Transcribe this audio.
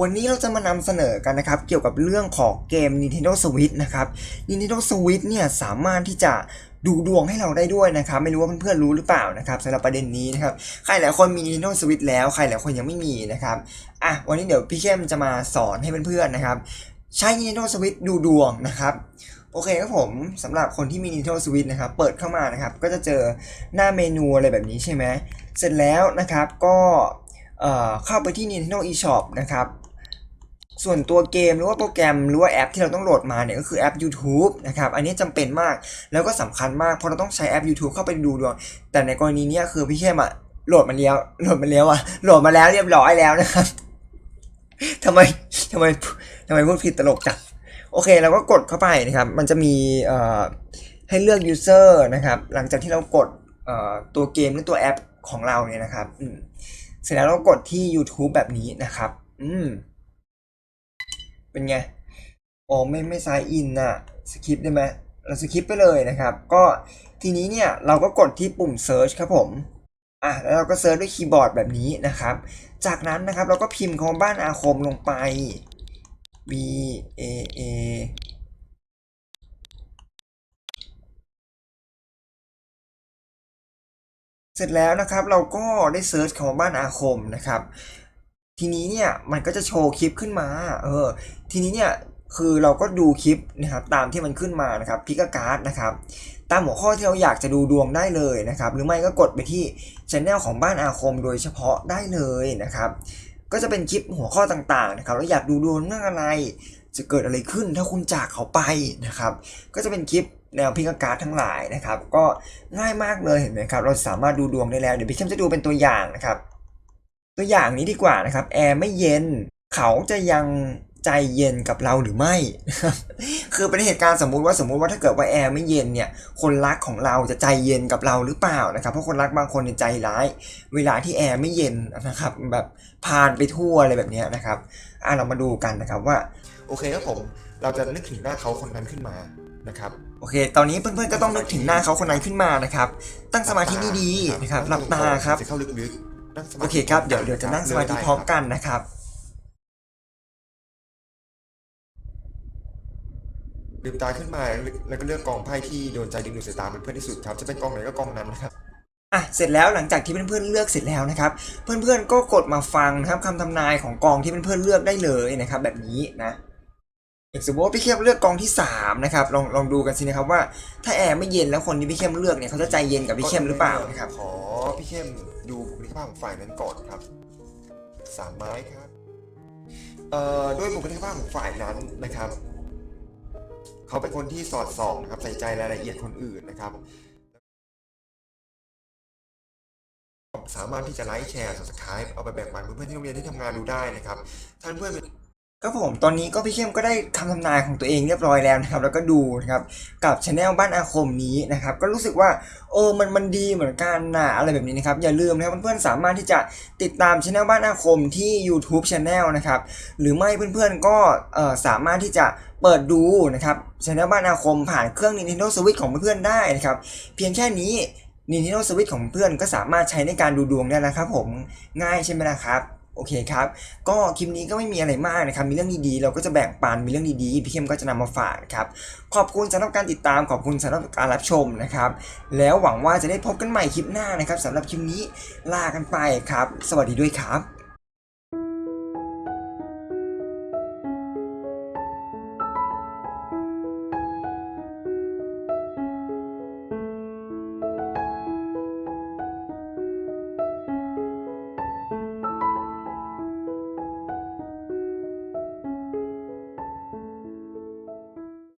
วันนี้เราจะมานำเสนอกันนะครับ เกี่ยวกับเรื่องของเกม Nintendo Switch นะครับ Nintendo Switch เนี่ยสามารถที่จะดูดวงให้เราได้ด้วยนะครับ ไม่รู้ว่าเพื่อนๆรู้หรือเปล่านะครับสำหรับประเด็นนี้นะครับ ใครหลายคนมี Nintendo Switch แล้วใครหลายคนยังไม่มีนะครับอะวันนี้เดี๋ยวพี่เข้มจะมาสอนให้เพื่อนๆนะครับ ใช้ Nintendo Switch ดูดวงนะครับโอเคครับผมสำหรับคนที่มี Nintendo Switch นะครับ เปิดเข้ามานะครับ ก็จะเจอหน้าเมนูอะไรแบบนี้ใช่ไหมเสร็จแล้วนะครับก็เอ่อเข้าไปที่ Nintendo eShop นะครับ ส่วนตัวเกมหรือว่าโปรแกรมหรือว่าแอปที่เราต้องโหลดมาเนี่ยก็คือแอป YouTube นะครับอันนี้จำเป็นมากแล้วก็สำคัญมากเพราะเราต้องใช้แอป YouTube เข้าไปดูดวงแต่ในกรณีนี้คือพี่เข้มอะโหลดมาแล้วโหลดมาแล้วอะโหลดมาแล้วเรียบร้อยแล้วนะครับทำไมทำไมทำไมพูดผิดตลกจังโอเคเราก็กดเข้าไปนะครับ มันจะมีเอ่อให้เลือก user นะครับ หลังจากที่เรากดเอ่อตัวเกมหรือตัวแอปของเราเนี่ยนะครับอืมเสร็จแล้วเรากดที่ YouTube แบบนี้นะครับ อืม เป็นไงอ๋อไม่ไม่ซายอินน่ะสคริปได้ไหมเราสคริปไปเลยนะครับ ก็ทีนี้เนี่ยเราก็กดที่ปุ่ม Search ครับผมอะแล้วเราก็เซิร์ชด้วยคีย์บอร์ดแบบนี้นะครับ จากนั้นนะครับเราก็พิมพ์คำบ้านอาคมลงไป B A A เสร็จแล้วนะครับเราก็ได้เซิร์ชคำว่าบ้านอาคมนะครับ ทีนี้เนี่ยมันก็จะโชว์คลิปขึ้นมาเออทีนี้เนี่ยคือเราก็ดูคลิปนะครับตามที่มันขึ้นมานะครับพิกการ์ดนะครับตามหัวข้อที่เราอยากจะดูดวงได้เลยนะครับหรือไม่ก็กดไปที่ช anel ของบ้านอาคมโดยเฉพาะได้เลยนะครับก็จะเป็นคลิปหัวข้อต่างๆนะครับแล้วอยากดูดวงเรื่องอะไรจะเกิดอะไรขึ้นถ้าคุณจากเขาไปนะครับ ก็จะเป็นคลิปแนวพิกการ์ดทั้งหลายนะครับ ก็ง่ายมากเลยเห็นไหมครับเราสามารถดูดวงได้แล้วเดี๋ยวพี่เข้มจะดูเป็นตัวอย่างนะครับ ตัวอย่างนี้ดีกว่านะครับ แอร์ไม่เย็น เขาจะยังใจเย็นกับเราหรือไม่ คือเป็นเหตุการณ์สมมุติว่าสมมุติว่าถ้าเกิดว่าแอร์ไม่เย็นเนี่ย คนรักของเราจะใจเย็นกับเราหรือเปล่านะครับ เพราะคนรักบางคนเนี่ยใจร้าย เวลาที่แอร์ไม่เย็นนะครับ แบบพานไปทั่วอะไรแบบนี้นะครับ อะเรามาดูกันนะครับว่า โอเคครับผม เราจะนึกถึงหน้าเขาคนนั้นขึ้นมานะครับโอเค ตอนนี้เพื่อนๆก็ต้องนึกถึงหน้าเขาคนนั้นขึ้นมานะครับ ตั้งสมาธิดีๆนะครับ หลับตาครับจะเข้าลึกๆ นั่งสมาธิโอเคครับ เดี๋ยวเดี๋ยวจะนั่งสมาธิพร้อมกันนะครับ ลืมตาขึ้นมาแล้วก็เลือกกองไพ่ที่โดนใจดึงดูดสายตาเพื่อนๆที่สุดครับ จะเป็นกองไหนก็กองนั้นนะครับอะเสร็จแล้วหลังจากที่เพื่อนๆเลือกเสร็จแล้วนะครับ เพื่อนๆก็กดมาฟังนะครับคำทำนายของกองที่เพื่อนๆเลือกได้เลยนะครับ แบบนี้นะอย่างสมมติว่าพี่เข้มเลือกกองที่สามนะครับลองลองดูกันสินะครับว่าถ้าแอร์ไม่เย็นแล้วคนที่พี่เข้มเลือกเนี่ยเขาจะใจเย็นกับพี่เข้มหรือเปล่านะครับขอพี่เข้ม ดูบุคลิกภาพของฝ่ายนั้นก่อนครับสามไม้ครับเอ่อด้วยบุคลิกภาพของฝ่ายนั้นนะครับ เขาเป็นคนที่สอดส่องนะครับใส่ใจรายละเอียดคนอื่นนะครับสามารถที่จะไลค์แชร์ subscribe เอาไปแบ่งปันเพื่อนๆที่โรงเรียนที่ทำงานดูได้นะครับท่านเพื่อน ก็ผมตอนนี้ก็พี่เข้มก็ได้คำทำนายของตัวเองเรียบร้อยแล้วนะครับ แล้วก็ดูนะครับกับช anel บ้านอาคมนี้นะครับ ก็รู้สึกว่าเออมันมันดีเหมือนกันนะอะไรแบบนี้นะครับ อย่าลืมนะครับเพื่อนๆสามารถที่จะติดตามช anel บ้านอาคมที่ YouTube Channel นะครับ หรือไม่เพื่อนๆก็เออสามารถที่จะเปิดดูนะครับช anel บ้านอาคมผ่านเครื่อง Nintendo Switch ของเพื่อนๆได้นะครับ เพียงแค่นี้ Nintendo Switch ของเพื่อนก็สามารถใช้ในการดูดวงได้แล้วครับผมง่ายใช่ไหมนะครับ โอเคครับ ก็คลิปนี้ก็ไม่มีอะไรมากนะครับ มีเรื่องดีๆ เราก็จะแบ่งปัน มีเรื่องดีๆ พี่เข้มก็จะนำมาฝากครับ ขอบคุณสำหรับการติดตาม ขอบคุณสำหรับการรับชมนะครับ แล้วหวังว่าจะได้พบกันใหม่คลิปหน้านะครับสำหรับคลิปนี้ลากันไปครับ สวัสดีด้วยครับ